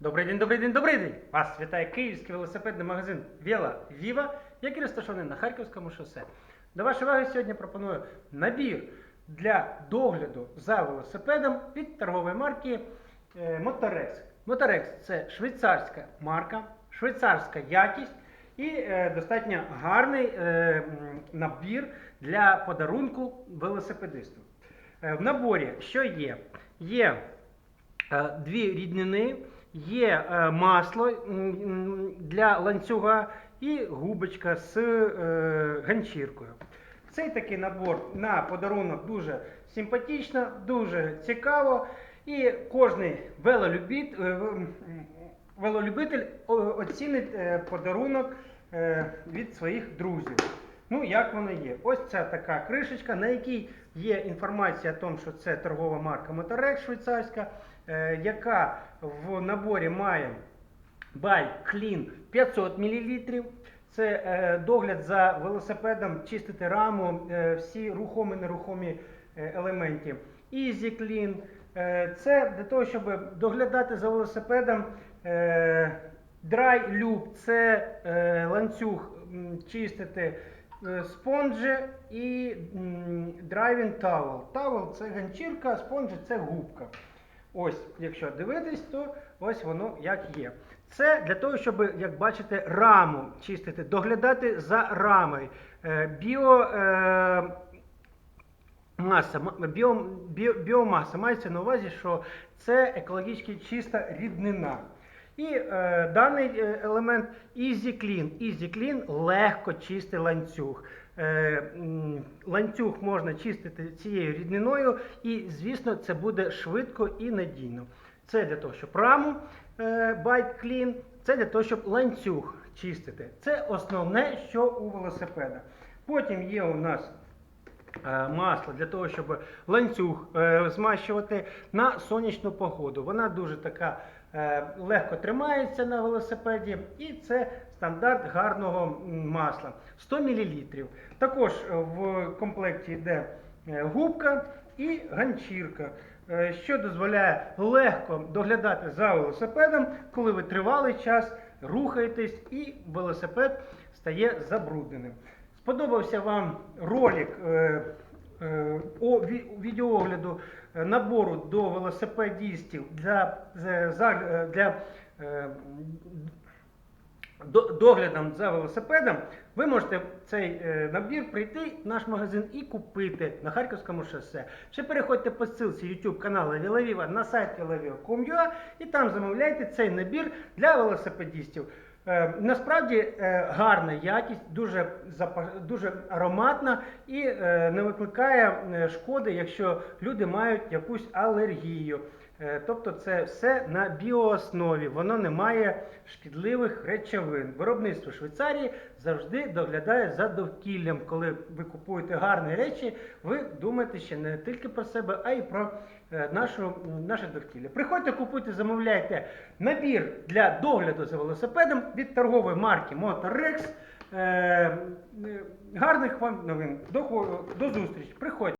Добрий день, добрий день, добрий день! Вас вітає київський велосипедний магазин Віла Віва, який розташований на Харківському шосе. До вашої уваги сьогодні пропоную набір для догляду за велосипедом від торгової марки е, Motorex. Motorex це швейцарська марка, швейцарська якість і е, достатньо гарний е, набір для подарунку велосипедисту. Е, в наборі що є? Є Е, дві ріднини, є е, масло для ланцюга і губочка з е, ганчіркою. Цей такий набор на подарунок дуже симпатично, дуже цікаво. І кожний велолюбіт, е, велолюбитель оцінить подарунок від своїх друзів. Ну, як воно є? Ось ця така кришечка, на якій є інформація о тому, що це торгова марка Motorex швейцарська, е, яка в наборі має Bike Clean 500 мл. Це е, догляд за велосипедом, чистити раму, е, всі рухомі нерухомі елементи. Easy Clean. Це для того, щоб доглядати за велосипедом. Dry Loop це ланцюг чистити спонжі і Driving Towel. Towel це ганчірка, спонжі це губка. Ось, якщо дивитись, то ось воно як є. Це для того, щоб, як бачите, раму чистити, доглядати за рамою. Е, Біо, е, маса, біо, біо, біомаса мається на увазі, що це екологічно чиста ріднина. І е, даний е, елемент Easy Clean. Easy Clean легко чистий ланцюг. Е, ланцюг можна чистити цією рідниною, і, звісно, це буде швидко і надійно. Це для того, щоб раму е, Bike Clean, це для того, щоб ланцюг чистити. Це основне, що у велосипеда. Потім є у нас е, масло для того, щоб ланцюг е, змащувати на сонячну погоду. Вона дуже така легко тримається на велосипеді, і це стандарт гарного масла 100 мл. Також е, в комплекті йде е, губка і ганчірка. е, Що дозволяє легко доглядати за велосипедом, коли ви тривалий час рухаєтесь і велосипед стає забрудненим. Сподобався вам ролик е, е, о ві- відеоогляду е, набору до велосипедістів для, за- для е, доглядом за велосипедом, ви можете цей е, набір прийти в наш магазин і купити на Харківському шосе. Ще переходьте по ссылці YouTube каналу Вілавіва на сайт vilaviva.com.ua і там замовляйте цей набір для велосипедістів. Е, насправді е, гарна якість, дуже, дуже ароматна і е, не викликає шкоди, якщо люди мають якусь алергію. Тобто це все на біооснові, воно не має шкідливих речовин. Виробництво Швейцарії завжди доглядає за довкіллям. Коли ви купуєте гарні речі, ви думаєте ще не тільки про себе, а й про нашу, наше довкілля. Приходьте, купуйте, замовляйте набір для догляду за велосипедом від торгової марки. Е, е, Гарних вам новин. До зустрічі. Приходьте.